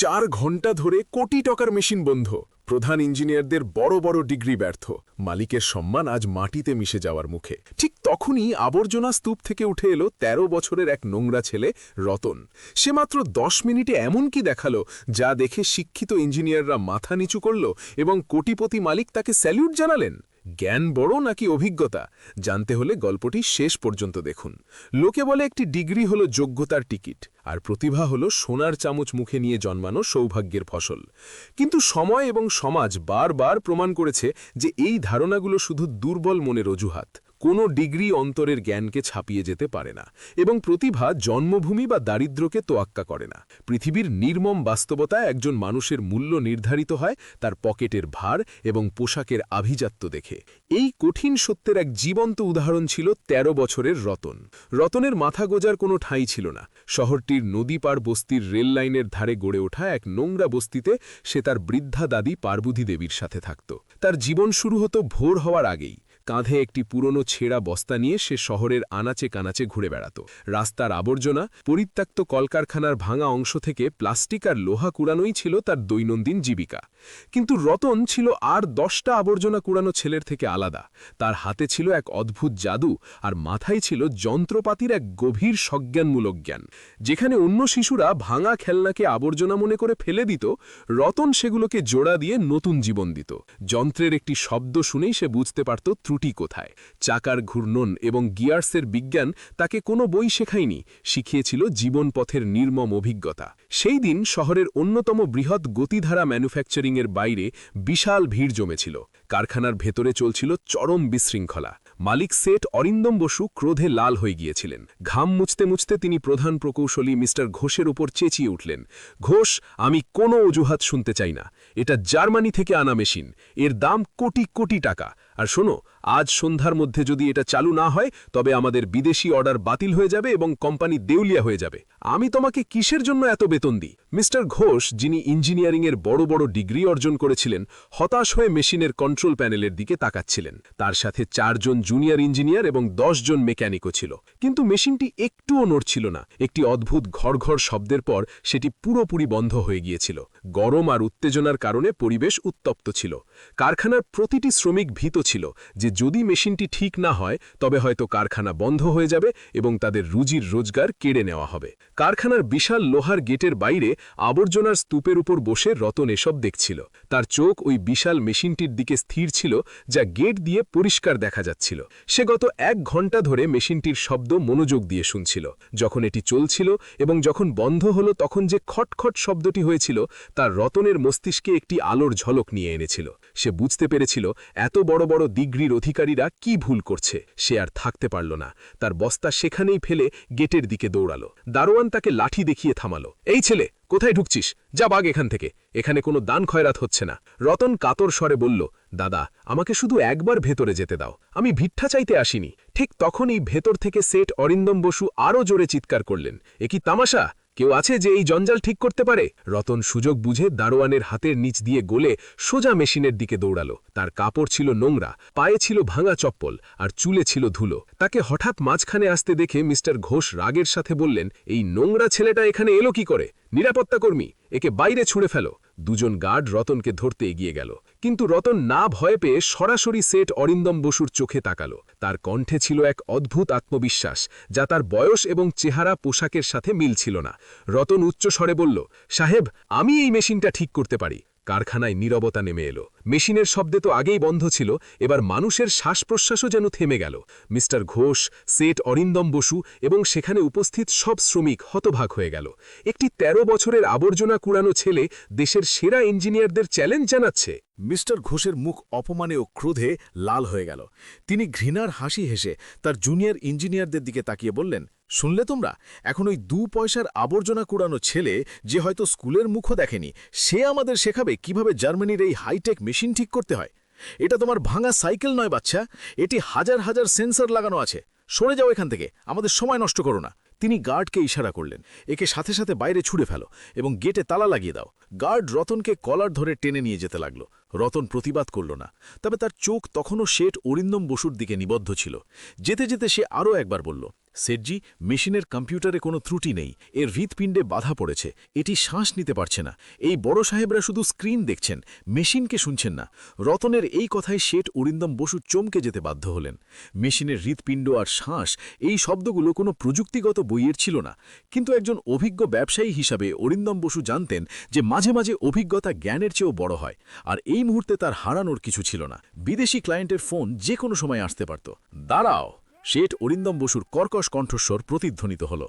চার ঘণ্টা ধরে কোটি টাকার মেশিন বন্ধ। প্রধান ইঞ্জিনিয়ারদের বড় বড় ডিগ্রি ব্যর্থ। মালিকের সম্মান আজ মাটিতে মিশে যাওয়ার মুখে। ঠিক তখনই আবর্জনা স্তূপ থেকে উঠে এলো ১৩ বছরের এক নোংরা ছেলে, রতন। সে মাত্র দশ মিনিটে এমন কি দেখাল, যা দেখে শিক্ষিত ইঞ্জিনিয়াররা মাথা নিচু করল এবং কোটিপতি মালিক তাকে স্যালিউট জানালেন? জ্ঞান বড় নাকি অভিজ্ঞতা? জানতে হলে গল্পটি শেষ পর্যন্ত দেখুন। লোকে বলে একটি ডিগ্রি হলো যোগ্যতার টিকিট, আর প্রতিভা হলো সোনার চামচ মুখে নিয়ে জন্মানো সৌভাগ্যের ফসল। কিন্তু সময় এবং সমাজ বারবার প্রমাণ করেছে যে এই ধারণাগুলো শুধু দুর্বল মনের অজুহাত। কোনো ডিগ্রি অন্তরের জ্ঞানকে ছাপিয়ে যেতে পারে না এবং প্রতিভা জন্মভূমি বা দারিদ্র্যকে তোয়াক্কা করে না। পৃথিবীর নির্মম বাস্তবতায় একজন মানুষের মূল্য নির্ধারিত হয়, তার পকেটের ভার এবং পোশাকের আভিজাত্য দেখে। এই কঠিন সত্যের এক জীবন্ত উদাহরণ ছিল ১৩ বছরের রতন। রতনের মাথা গোজার কোনো ঠাঁই ছিল না। শহরটির নদী পার বস্তির রেল লাইনের ধারে গড়ে ওঠা এক নোংরা বস্তিতে সে তার বৃদ্ধা দাদি পার্বতী দেবীর সাথে থাকত। তার জীবন শুরু হতো ভোর হওয়ার আগেই। কাঁধে একটি পুরনো ছেঁড়া বস্তা নিয়ে সে শহরের আনাচে কানাচে ঘুরে বেড়াত। রাস্তার আবর্জনা, পরিত্যক্ত কলকারখানার ভাঙা অংশ থেকে প্লাস্টিক আর লোহা কুড়ানোই ছিল তার দৈনন্দিন জীবিকা। কিন্তু রতন ছিল আর দশটা আবর্জনা কুড়ানো ছেলের থেকে আলাদা। তার হাতে ছিল এক অদ্ভুত জাদু আর মাথায় ছিল যন্ত্রপাতির এক গভীর সজ্ঞানমূলক জ্ঞান। যেখানে অন্য শিশুরা ভাঙা খেলনাকে আবর্জনা মনে করে ফেলে দিত, রতন সেগুলোকে জোড়া দিয়ে নতুন জীবন দিত। যন্ত্রের একটি শব্দ শুনেই সে বুঝতে পারত ত্রুটি কোথায়। চাকার ঘূর্ণন এবং গিয়ার্সের বিজ্ঞান তাকে কোনো বই শেখায়নি, শিখিয়েছিল জীবনপথের নির্মম অভিজ্ঞতা। সেই দিন শহরের অন্যতম বৃহৎ গতিধারা ম্যানুফ্যাকচারিংয়ের বাইরে বিশাল ভিড় জমেছিল। কারখানার ভেতরে চলছিল চরম বিশৃঙ্খলা। মালিক সেট অরিন্দম বসু ক্রোধে লাল হয়ে গিয়েছিলেন। ঘাম মুছতে মুছতে তিনি প্রধান প্রকৌশলী মিস্টার ঘোষের উপর চেঁচিয়ে উঠলেন। ঘোষ, আমি কোনো অজুহাত শুনতে চাই না। এটা জার্মানি থেকে আনা মেশিন। এর দাম কোটি কোটি টাকা। আর শোনো আজ সন্ধ্যার মধ্যে যদি এটা চালু না হয়, তবে আমাদের বিদেশি অর্ডার বাতিল হয়ে যাবে এবং কোম্পানি দেউলিয়া হয়ে যাবে। আমি তোমাকে কিসের জন্য এত বেতন দিই? মিস্টার ঘোষ, যিনি ইঞ্জিনিয়ারিংয়ের বড় বড় ডিগ্রি অর্জন করেছিলেন, হতাশ হয়ে মেশিনের কন্ট্রোল প্যানেলের দিকে তাকাচ্ছিলেন। তার সাথে চারজন জুনিয়র ইঞ্জিনিয়ার এবং জন মেকানিকও ছিল। কিন্তু মেশিনটি একটুও নড়ছিল না। একটি অদ্ভুত ঘরঘর শব্দের পর সেটি পুরোপুরি বন্ধ হয়ে গিয়েছিল। গরম আর উত্তেজনার কারণে পরিবেশ উত্তপ্ত ছিল। কারখানার প্রতিটি শ্রমিক ভীত ছিল যে যদি মেশিনটি ঠিক না হয়, তবে হয়তো কারখানা বন্ধ হয়ে যাবে এবং তাদের রুজির রোজগার কেড়ে নেওয়া হবে। কারখানার বিশাল লোহার গেটের বাইরে আবর্জনার স্তূপের উপর বসে রতন এসব দেখছিল। তার চোখ ওই বিশাল মেশিনটির দিকে স্থির ছিল, যা গেট দিয়ে পরিষ্কার দেখা যাচ্ছিল। সে গত এক ঘণ্টা ধরে মেশিনটির শব্দ মনোযোগ দিয়ে শুনছিল। যখন এটি চলছিল এবং যখন বন্ধ হলো, তখন যে খটখট শব্দটি হয়েছিল তার রতনের মস্তিষ্কে একটি আলোর ঝলক নিয়ে এনেছিল। সে বুঝতে পেরেছিল এত বড় বড় ডিগ্রির অধিকারীরা কি ভুল করছে। সে আর থাকতে পারল না। তার বস্তা সেখানেই ফেলে গেটের দিকে দৌড়ালো। দারোয়ান তাকে লাঠি দেখিয়ে থামালো। এই ছেলে, কোথায় ঢুকছিস? যা বাগ এখান থেকে। এখানে কোনো দান খয়রাত হচ্ছে না। রতন কাতর স্বরে বলল, দাদা, আমাকে শুধু একবার ভেতরে যেতে দাও। আমি ভিক্ষা চাইতে আসিনি। ঠিক তখনই ভেতর থেকে সেট অরিন্দম বসু আরও জোরে চিৎকার করলেন। এ কি তামাশা? কেউ আছে যে এই জঞ্জাল ঠিক করতে পারে? রতন সুযোগ বুঝে দারোয়ানের হাতের নিচ দিয়ে গোলে সোজা মেশিনের দিকে দৌড়ালো। তার কাপড় ছিল নোংরা, পায়ে ছিল ভাঙা চপ্পল আর চুলে ছিল ধুলো। তাকে হঠাৎ মাঝখানে আসতে দেখে মিস্টার ঘোষ রাগের সাথে বললেন, এই নোংরা ছেলেটা এখানে এলো কি করে? নিরাপত্তা কর্মী একে বাইরে ছুঁড়ে ফেলো। দুজন গার্ড রতনকে ধরতে এগিয়ে গেল। কিন্তু রতন না ভয় পেয়ে সরাসরি সেট অরিন্দম বসুর চোখে তাকালো। তার কণ্ঠে ছিল এক অদ্ভুত আত্মবিশ্বাস, যা তার বয়স এবং চেহারা পোশাকের সাথে মিল ছিল না। রতন উচ্চস্বরে বলল, সাহেব, আমি এই মেশিনটা ঠিক করতে পারি। কারখানায় নীরবতা নেমে এলো। মেশিনের শব্দে তো আগেই বন্ধ ছিল, এবার মানুষের শ্বাস প্রশ্বাসও যেন থেমে গেল। মিস্টার ঘোষ সেট অরিন্দম বসু এবং সেখানে উপস্থিত সব শ্রমিক হতভাগ হয়ে গেল। একটি ১৩ বছরের আবর্জনা কুড়ানো ছেলে দেশের সেরা ইঞ্জিনিয়ারদের চ্যালেঞ্জ জানাচ্ছে। মিস্টার ঘোষের মুখ অপমানে ও ক্রোধে লাল হয়ে গেল। তিনি ঘৃণার হাসি হেসে তার জুনিয়র ইঞ্জিনিয়ারদের দিকে তাকিয়ে বললেন, শুনলে তোমরা? এখন ওই দু পয়সার আবর্জনা কুড়ানো ছেলে যে হয়তো স্কুলের মুখও দেখেনি, সে আমাদের শেখাবে কীভাবে জার্মানির এই হাইটেক মেশিন ঠিক করতে হয়। এটা তোমার ভাঙা সাইকেল নয়, বাচ্চা। এটি হাজার হাজার সেন্সর লাগানো আছে। সরে যাও এখান থেকে। আমাদের সময় নষ্ট করো না। তিনি গার্ডকে ইশারা করলেন। একে সাথে সাথে বাইরে ছুড়ে ফেলো এবং গেটে তালা লাগিয়ে দাও। গার্ড রতনকে কলার ধরে টেনে নিয়ে যেতে লাগল। রতন প্রতিবাদ করল না। তবে তার চোখ তখনও শেঠ অরিন্দম বসুর দিকে নিবদ্ধ ছিল। যেতে যেতে সে আরও একবার বলল সেটজি, মেশিনের কম্পিউটারে কোনো ত্রুটি নেই। এর হৃৎপিণ্ডে বাধা পড়েছে। এটি শ্বাস নিতে পারছে না। এই বড় সাহেবরা শুধু স্ক্রিন দেখছেন, মেশিনকে শুনছেন না। রতনের এই কথায় শেঠ অরিন্দম বসু চমকে যেতে বাধ্য হলেন। মেশিনের হৃৎপিণ্ড আর শ্বাস, এই শব্দগুলো কোনো প্রযুক্তিগত বইয়ের ছিল না। কিন্তু একজন অভিজ্ঞ ব্যবসায়ী হিসাবে অরিন্দম বসু জানতেন যে মাঝে মাঝে অভিজ্ঞতা জ্ঞানের চেয়েও বড় হয়, আর এই মুহূর্তে তার হারানোর কিছু ছিল না। বিদেশি ক্লায়েন্টের ফোন যে কোনো সময় আসতে পারত। দাঁড়াও! শেঠ অরিন্দম বসুর কর্কশ কণ্ঠস্বর প্রতিধ্বনিত হল।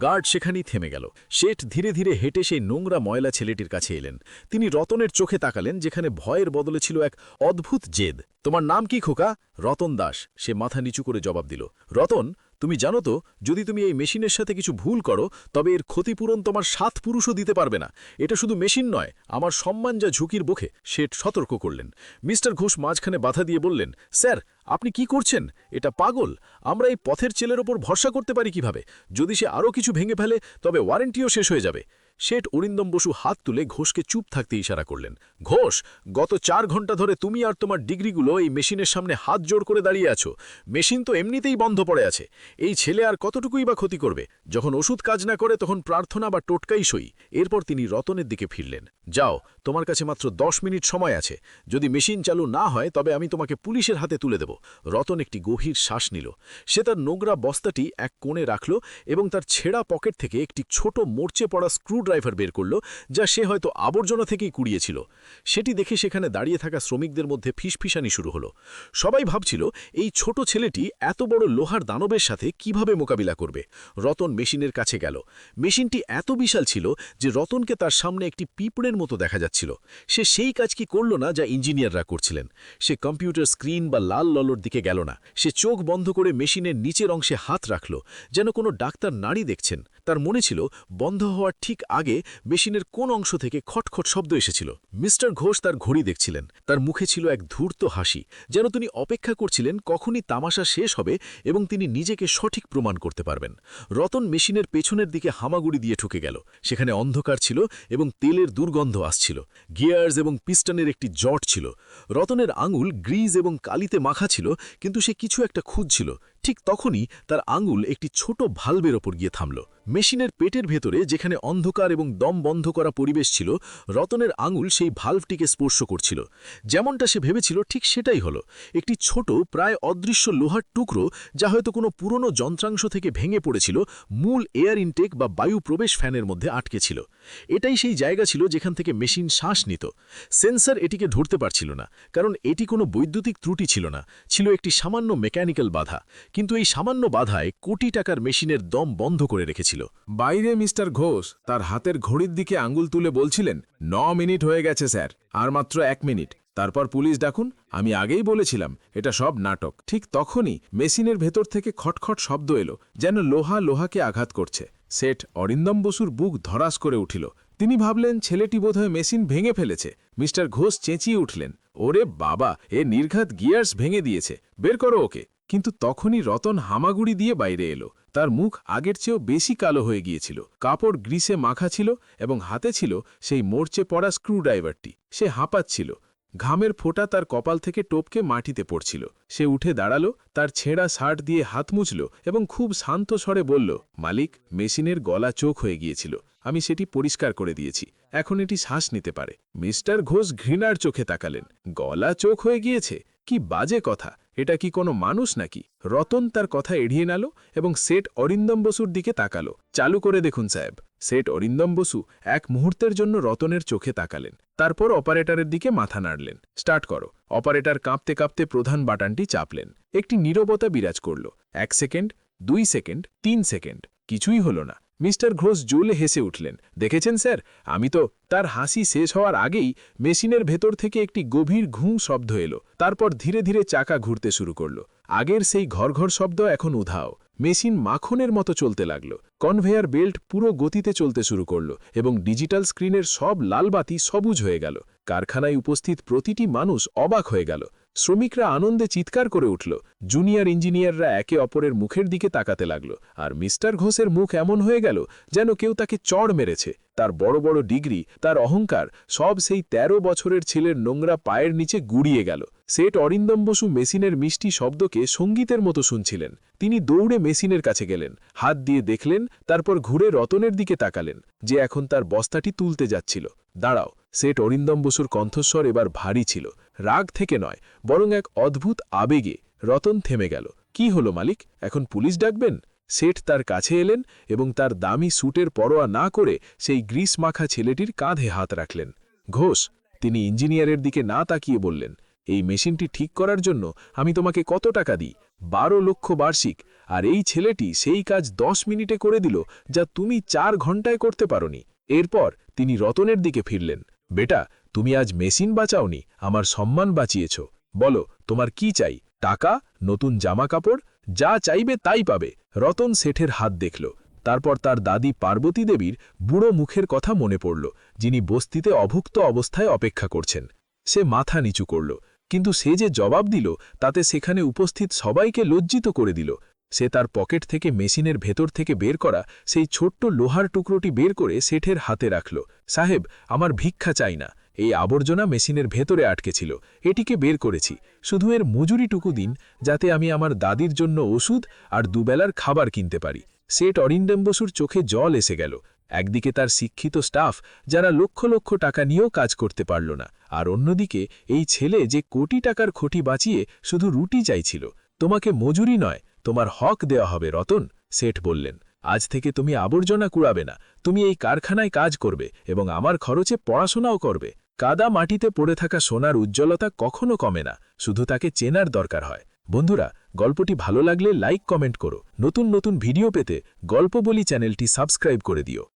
গার্ড সেখানেই থেমে গেল। শেঠ ধীরে ধীরে হেঁটে সেই নোংরা ময়লা ছেলেটির কাছে এলেন। তিনি রতনের চোখে তাকালেন, যেখানে ভয়ের বদলে ছিল এক অদ্ভুত জেদ। তোমার নাম কি খোকা? রতন দাস। সে মাথা নিচু করে জবাব দিল। রতন তুমি জানো তো, যদি তুমি এই মেশিনের সাথে কিছু ভুল করো, তবে এর ক্ষতিপূরণ তোমার সাত পুরুষও দিতে পারবে না। এটা শুধু মেশিন নয়, আমার সম্মান যা ঝুঁকির বুকে সেট সতর্ক করলেন। মিস্টার ঘোষ মাঝখানে বাধা দিয়ে বললেন, স্যার, আপনি কি করছেন? এটা পাগল। আমরা এই পথের ছেলের ওপর ভরসা করতে পারি কীভাবে? যদি সে আরও কিছু ভেঙে ফেলে, তবে ওয়ারেন্টিও শেষ হয়ে যাবে। শেঠ অরিন্দম বসু হাত তুলে ঘোষকে চুপ থাকতে ইশারা করলেন। ঘোষ, গত চার ঘণ্টা ধরে তুমি আর তোমার ডিগ্রিগুলো এই মেশিনের সামনে হাত জোড় করে দাঁড়িয়ে আছো। মেশিন তো এমনিতেই বন্ধ পড়ে আছে। এই ছেলে আর কতটুকুই বা ক্ষতি করবে? যখন ওষুধ কাজ না করে তখন প্রার্থনা বা টোটকাই সই। এরপর তিনি রতনের দিকে ফিরলেন। যাও, তোমার কাছে মাত্র দশ মিনিট সময় আছে। যদি মেশিন চালু না হয় তবে আমি তোমাকে পুলিশের হাতে তুলে দেব। রতন একটি গভীর শ্বাস নিল। সে তার নোংরা বস্তাটি এক কোণে রাখল এবং তার ছেঁড়া পকেট থেকে একটি ছোট মোর্চে পড়া স্ক্রু ড্রাইভার বের করল, যা সে হয়তো আবর্জনা থেকেই কুড়িয়েছিল। সেটি দেখে সেখানে দাঁড়িয়ে থাকা শ্রমিকদের মধ্যে ফিসফিসানি শুরু হলো। সবাই ভাবছিল, এই ছোট ছেলেটি এত বড় লোহার দানবের সাথে কীভাবে মোকাবিলা করবে? রতন মেশিনের কাছে গেল। মেশিনটি এত বিশাল ছিল যে রতনকে তার সামনে একটি পিঁপড়ের মতো দেখা যাচ্ছিল। সে সেই কাজ কি করল না যা ইঞ্জিনিয়াররা করছিলেন? সে কম্পিউটার স্ক্রিন বা লাল ললোর দিকে গেল না। সে চোখ বন্ধ করে মেশিনের নিচের অংশে হাত রাখল, যেন কোনো ডাক্তার নাড়ি দেখছেন। তার মনে ছিল, বন্ধ হওয়ার ঠিক আগে মেশিনের কোন অংশ থেকে খটখট শব্দ এসেছিল। মিস্টার ঘোষ তার ঘড়ি দেখছিলেন। তার মুখে ছিল এক ধূর্ত হাসি, যেন তিনি অপেক্ষা করছিলেন কখনই তামাশা শেষ হবে এবং তিনি নিজেকে সঠিক প্রমাণ করতে পারবেন। রতন মেশিনের পেছনের দিকে হামাগুড়ি দিয়ে ঠুকে গেল। সেখানে অন্ধকার ছিল এবং তেলের দুর্গন্ধ আসছিল। গিয়ার্স এবং পিস্টনের একটি জট ছিল। রতনের আঙুল গ্রিজ এবং কালিতে মাখা ছিল, কিন্তু সে কিছু একটা খুঁজছিল। ঠিক তখনই তার আঙুল একটি ছোট ভালভের ওপর গিয়ে থামল। মেশিনের পেটের ভেতরে যেখানে অন্ধকার এবং দম বন্ধ করা পরিবেশ ছিল, রতনের আঙুল সেই ভালভটিকে স্পর্শ করছিল। যেমনটা সে ভেবেছিল, ঠিক সেটাই হলো। একটি ছোট, প্রায় অদৃশ্য লোহার টুকরো, যা হয়তো কোনো পুরনো যন্ত্রাংশ থেকে ভেঙে পড়েছিল, মূল এয়ার ইনটেক বা বায়ু প্রবেশ ফ্যানের মধ্যে আটকে ছিল। এটাই সেই জায়গা ছিল যেখান থেকে মেশিন শ্বাস নিত। সেন্সর এটিকে ধরতে পারছিল না, কারণ এটি কোনো বৈদ্যুতিক ত্রুটি ছিল না, ছিল একটি সামান্য মেকানিক্যাল বাধা। কিন্তু এই সামান্য বাধায় কোটি টাকার মেশিনের দম বন্ধ করে রেখেছিল। বাইরে মিস্টার ঘোষ তার হাতের ঘড়ির দিকে আঙ্গুল তুলে বলছিলেন, ন মিনিট হয়ে গেছে, স্যার, আর মাত্র এক মিনিট। তারপর পুলিশ ডাকুন, আমি আগেই বলেছিলাম, এটা সব নাটক। ঠিক তখনই মেশিনের ভেতর থেকে খটখট শব্দ এলো, যেন লোহা লোহাকে আঘাত করছে। সেট অরিন্দম বসুর বুক ধরাস করে উঠিল। তিনি ভাবলেন, ছেলেটি বোধহয় মেশিন ভেঙে ফেলেছে। মিস্টার ঘোষ চেঁচিয়ে উঠলেন, ওরে বাবা, এ নির্ঘাত গিয়ার্স ভেঙে দিয়েছে। বের করো ওকে। কিন্তু তখনই রতন হামাগুড়ি দিয়ে বাইরে এলো। তার মুখ আগের চেয়েও বেশি কালো হয়ে গিয়েছিল। কাপড় গ্রিসে মাখা ছিল এবং হাতে ছিল সেই মোর্চে পড়া স্ক্রুড্রাইভারটি। সে হাঁপাচ্ছিল। ঘামের ফোঁটা তার কপাল থেকে টোপকে মাটিতে পড়ছিল। সে উঠে দাঁড়াল, তার ছেঁড়া শার্ট দিয়ে হাত মুছল এবং খুব শান্ত স্বরে বলল, মালিক, মেশিনের গলা চোখ হয়ে গিয়েছিল। আমি সেটি পরিষ্কার করে দিয়েছি। এখন এটি শ্বাস নিতে পারে। মিস্টার ঘোষ ঘৃণার চোখে তাকালেন। গলা চোখ হয়ে গিয়েছে? কি বাজে কথা। এটা কি কোনো মানুষ নাকি? রতন তার কথা এড়িয়ে নাল এবং সেট অরিন্দম বসুর দিকে তাকালো। চালু করে দেখুন সাহেব সেট অরিন্দম বসু এক মুহূর্তের জন্য রতনের চোখে তাকালেন। তারপর অপারেটরের দিকে মাথা নাড়লেন। স্টার্ট করো। অপারেটর কাঁপতে কাঁপতে প্রধান বাটানটি চাপলেন। একটি নীরবতা বিরাজ করল। এক সেকেন্ড, দুই সেকেন্ড, তিন সেকেন্ড, কিছুই হলো না। মিস্টার ঘোষ জোলে হেসে উঠলেন, দেখেছেন স্যার, আমি তো তার হাসি শেষ হওয়ার আগেই মেশিনের ভেতর থেকে একটি গভীর ঘুঁ শব্দ এলো, তারপর ধীরে ধীরে চাকা ঘুরতে শুরু করল, আগের সেই ঘর ঘর শব্দ এখন উধাও, মেশিন মাখনের মতো চলতে লাগল, কনভেয়ার বেল্ট পুরো গতিতে চলতে শুরু করল এবং ডিজিটাল স্ক্রিনের সব লালবাতি সবুজ হয়ে গেল, কারখানায় উপস্থিত প্রতিটি মানুষ অবাক হয়ে গেল শ্রমিকরা আনন্দে চিৎকার করে উঠল। জুনিয়র ইঞ্জিনিয়াররা একে অপরের মুখের দিকে তাকাতে লাগল, আর মিস্টার ঘোষের মুখ এমন হয়ে গেল যেন কেউ তাকে চড় মেরেছে। তার বড় বড় ডিগ্রি, তার অহংকার, সব সেই ১৩ বছরের ছেলের নোংরা পায়ের নিচে গুড়িয়ে গেল। সেট অরিন্দম বসু মেশিনের মিষ্টি শব্দকে সঙ্গীতের মতো শুনছিলেন। তিনি দৌড়ে মেশিনের কাছে গেলেন, হাত দিয়ে দেখলেন, তারপর ঘুরে রতনের দিকে তাকালেন, যে এখন তার বস্তাটি তুলতে যাচ্ছিল। দাঁড়াও, সেট অরিন্দম বসুর কণ্ঠস্বর এবার ভারী ছিল। রাগ থেকে নয়, বরং এক অদ্ভুত আবেগে রতন থেমে গেল। কি হলো মালিক, এখন পুলিশ ডাকবেন? সেট তার কাছে এলেন এবং তার দামি স্যুটের পরোয়া না করে সেই গ্রিস মাখা ছেলেটির কাঁধে হাত রাখলেন। ঘোষ, তিনি ইঞ্জিনিয়ারের দিকে না তাকিয়ে বললেন, এই মেশিনটি ঠিক করার জন্য আমি তোমাকে কত টাকা দিই? বারো লক্ষ বার্ষিক, আর এই ছেলেটি সেই কাজ দশ মিনিটে করে দিল, যা তুমি চার ঘন্টায় করতে পারোনি। এরপর তিনি রতনের দিকে ফিরলেন, বেটা, তুমি আজ মেশিন বাঁচাওনি, আমার সম্মান বাঁচিয়েছ। বলো, তোমার কি চাই, টাকা, নতুন জামা কাপড় যা চাইবে তাই পাবে। রতন শেঠের হাত দেখল। তারপর তার দাদি পার্বতী দেবীর বুড়ো মুখের কথা মনে পড়ল, যিনি বস্তিতে অভুক্ত অবস্থায় অপেক্ষা করছেন। সে মাথা নিচু করল, কিন্তু সে যে জবাব দিল, তাতে সেখানে উপস্থিত সবাইকে লজ্জিত করে দিল। সে তার পকেট থেকে মেশিনের ভেতর থেকে বের করা সেই ছোট্ট লোহার টুকরোটি বের করে শেঠের হাতে রাখল, সাহেব, আমার ভিক্ষা চাই না। এই আবর্জনা মেশিনের ভেতরে আটকে ছিল। এটিকে বের করেছি। শুধু এর মজুরিটুকু দিন, যাতে আমি আমার দাদির জন্য ওষুধ আর দুবেলার খাবার কিনতে পারি। সেট অরিন্ডম বসুর চোখে জল এসে গেল। একদিকে তার শিক্ষিত স্টাফ, যারা লক্ষ লক্ষ টাকা নিয়েও কাজ করতে পারল না, আর অন্যদিকে এই ছেলে যে কোটি টাকার খটি বাঁচিয়ে শুধু রুটি চাইছিল। তোমাকে মজুরি নয়, তোমার হক দেওয়া হবে, রতন, সেঠ বললেন। আজ থেকে তুমি আবর্জনা কুড়াবে না, তুমি এই কারখানায় কাজ করবে এবং আমার খরচে পড়াশোনাও করবে। কাদা মাটিতে পড়ে থাকা সোনার উজ্জ্বলতা কখনো কমে না, শুধু তাকে চেনার দরকার হয়। বন্ধুরা, গল্পটি ভালো লাগলে লাইক, কমেন্ট করো। নতুন নতুন ভিডিও পেতে গল্প বলি চ্যানেলটি সাবস্ক্রাইব করে দিও।